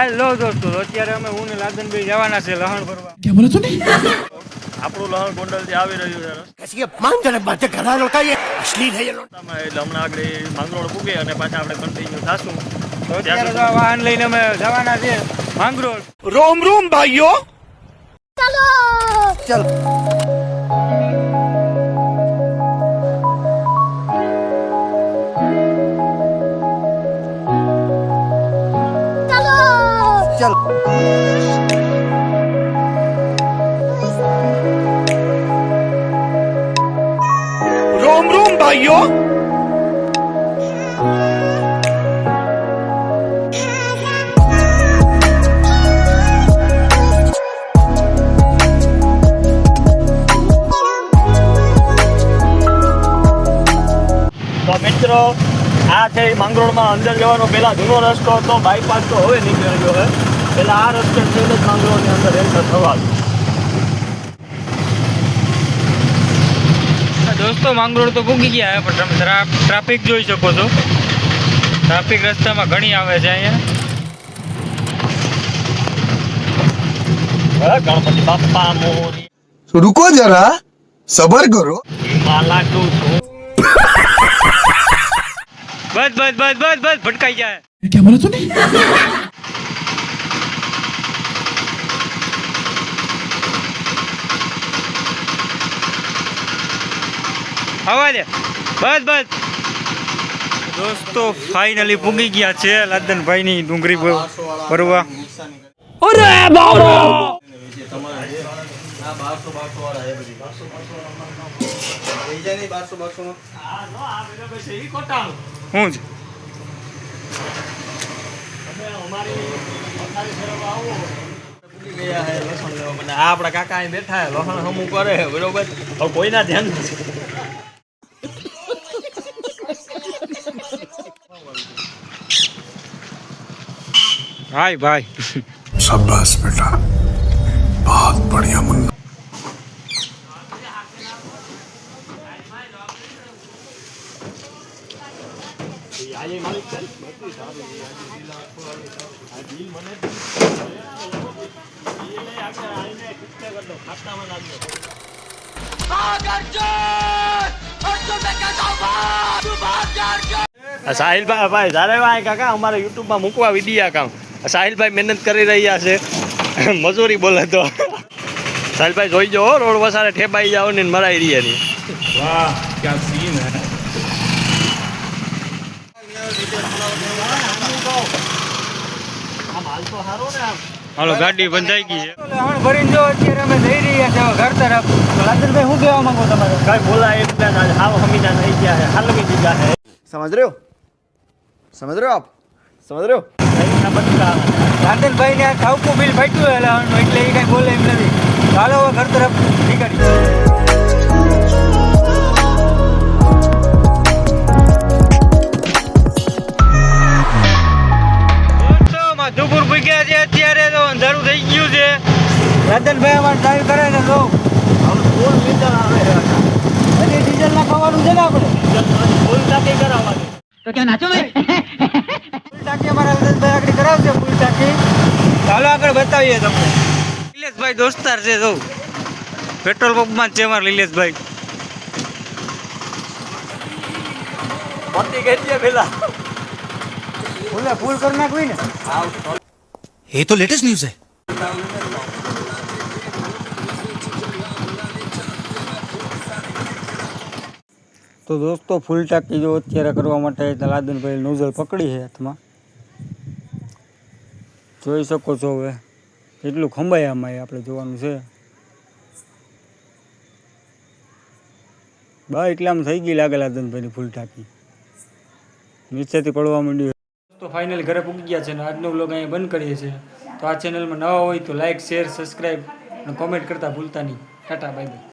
હાલો દોસ્તો અત્યારે અમે હું ને લાદનભાઈ જવાના છે લહણ ભરવા. કે બોલે તું આપણું લહણ ગોંડલથી આવી રહ્યું છે. કસી માંગ બાતે ઘણા રોકાઈએ અસલી થઈ ગયેલો એટલે હમણાં આગળ માંગરોળ પૂગે અને પાછા આપણે કન્ટિન્યુ થાશું. તો અત્યારે તો વાહન લઈને અમે જવાના છે માંગરોળ. રોમ રોમ ભાઈઓ! ચાલો! ચાલો. চল রোম রোম ভাইও મિત્રો આ છે માંગરોળમાં અંદર જવાનો પહેલાં જૂનો રસ્તો હતો બાયપાસ તો હવે નીકળી ગયો હવે પહેલા આ રસ્તે થઈને જ માંગરોળની અંદર એન્ટર થવાનું દોસ્તો માંગરોળ તો પૂગી ગયા છે પણ તમે ટ્રા- ટ્રાફિક જોઈ શકો છો ટ્રાફિક રસ્તામાં ઘણી આવે છે અહીંયા હે, ગણપતિ બાપ્પા મોરી तो रुको जरा सबर करो માલા તું છું બસ બસ બસ બસ બસ ભટકાઈ જાય क्या बोला तूने હવા દે. બસ બસ. દોસ્તો ફાઇનલી પૂગી ગયા છે લાદનભાઈની ડુંગળી ભ- ભરવા. અરે છે ગયા હે લસણ લેવા મને આ આપણા કાકા અહીં બેઠા લોહણ હમું કરે બરોબર હવે કોઈના ધ્યાન નથી હાય ભાઈ. શાબાશ બેટા. બહુત બઢિયા મુન્ના. સાહિલ ભાઈ ભાઈ તારે ભાઈ કાકા અમારે યુટ્યુબમાં મૂકવા વિડીયા કામ. સાહિલભાઈ મહેનત કરી રહ્યા છે. મજૂરી બોલે તો. સાહિલભાઈ જોઈ જો રોડ વસારે ઠેપાઈ જાઓ ને મરાઈ રહ્યા ની હાલો ગાડી બંધાઈ છે. ભરીને જો અત્યારે અમે જઈ રહ્યા છીએ ઘર તરફ. શું કહેવા માંગો તમારે? કાંઈ બોલાય એમ ના હાવ થઈ ગયા છે હાલમી દીધા છે. સમજ રહ્યો? સમજ રહ્યો આપ? સમજ રહ્યો? ને બચકા એટલે એ કાંઈ બોલે એમ નથી. ચાલો હવે ઘર તરફ નીકળી છે અત્યારે તો અંધારું થઈ ગયું છે. રતનભાઈ અમારે ડ્રાઈવ કરે ને ફૂલ ડીઝલ આવે ડીઝલ ના ખાવાનું છે ને આપણે? ફૂલ નાખી કરાવવાનું. ક્યાં નાચો ભાઈ? કરાવશે પૂછતાથી ચાલો આગળ બતાવીએ તમને. લીલેશભાઈ દોસ્તાર છે જો. પેટ્રોલ પંપમાં છે મારા લીલેશભાઈ. ભૂલે ભૂલ કરી નાખવી ને. એ તો લેટેસ્ટ ન્યૂઝ તો દોસ્તો ફૂલ ટાંકી જો અત્યારે કરવા માટે લાદનભાઈ નોઝલ પકડી છે હાથમાં. જોઈ શકો છો હવે. કેટલું ખંભાય આમાં આપણે જોવાનું છે. બા એટલા આમ થઈ ગઈ લાગે લાદનભાઈની ફૂલ ટાંકી. નીચેથી પડવા માંડ્યું. તો ફાઇનલ ઘરે પૂકી ગયા છે અને આજનો બ્લોગ અહીંયા બંધ કરીએ છીએ. તો આ ચેનલમાં નવા હોય તો લાઇક શેર સબસ્ક્રાઈબ અને કોમેન્ટ કરતા ભૂલતા નહીં. Tata bye bye